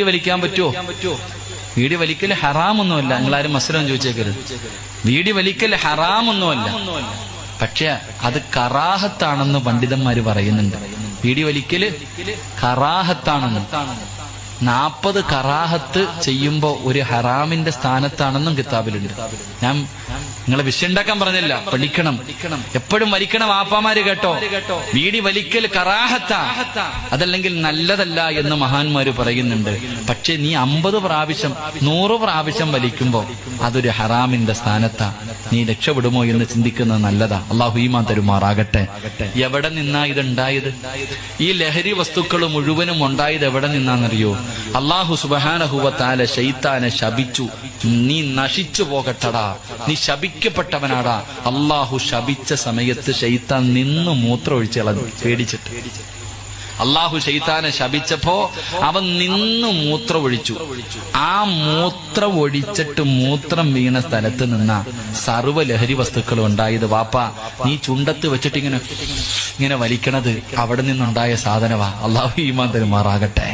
ബീഡി വലിക്കാൻ പറ്റുമോ വീടി വലിക്കൽ ഹറാമൊന്നുമല്ല. നിങ്ങളാരും മസ്ലം ചോദിച്ചേക്കരുത്. വീടി വലിക്കൽ ഹറാമൊന്നുമല്ല. പക്ഷെ അത് കറാഹത്താണെന്ന് പണ്ഡിതന്മാര് പറയുന്നുണ്ട്. വീടി വലിക്കൽ കറാഹത്താണെന്ന്. നാപ്പത് കറാഹത്ത് ചെയ്യുമ്പോ ഒരു ഹറാമിന്റെ സ്ഥാനത്താണെന്നും കിതാബിലുണ്ട്. ഞാൻ നിങ്ങളെ വിഷയം ഉണ്ടാക്കാൻ പറഞ്ഞില്ല പഠിക്കണം. എപ്പോഴും വലിക്കണം ആപ്പാമാര് കേട്ടോ. വീടി വലിക്കൽ കറാഹത്ത. അതല്ലെങ്കിൽ നല്ലതല്ല എന്ന് മഹാന്മാര് പറയുന്നുണ്ട്. പക്ഷെ നീ അമ്പത് പ്രാവശ്യം നൂറ് പ്രാവശ്യം വലിക്കുമ്പോ അതൊരു ഹറാമിന്റെ സ്ഥാനത്താ. നീ രക്ഷപ്പെടുമോ എന്ന് ചിന്തിക്കുന്നത് നല്ലതാ. അള്ളാഹു ഈമാൻ തരുമാറാകട്ടെ. എവിടെ നിന്നാ ഇതുണ്ടായത്? ഈ ലഹരി വസ്തുക്കൾ മുഴുവനും ഉണ്ടായത് എവിടെ നിന്നാന്നറിയോ അള്ളാഹു സുബഹാനഹുവത്താല ശൈത്താനെ ശപിച്ചു. നീ നശിച്ചു പോകട്ടടാ. നീ ശപിക്കപ്പെട്ടവനാടാ. അള്ളാഹു ശപിച്ച സമയത്ത് ശൈത്താൻ നിന്ന് മൂത്രം ഒഴിച്ചളഞ്ഞു പേടിച്ചിട്ട്. അള്ളാഹു ഷെയ്ത്താനെ ശപിച്ചപ്പോ അവൻ നിന്ന് മൂത്രമൊഴിച്ചു. ആ മൂത്രം ഒഴിച്ചിട്ട് മൂത്രം വീണ സ്ഥലത്ത് നിന്ന സർവ ലഹരി വസ്തുക്കളും ഉണ്ടായത് വാപ്പ നീ ചുണ്ടത്ത് വെച്ചിട്ട് ഇങ്ങനെ ഇങ്ങനെ വലിക്കണത് അവിടെ നിന്നുണ്ടായ സാധനവാ. അള്ളാഹു ഈമാൻ തരുമാറാകട്ടെ.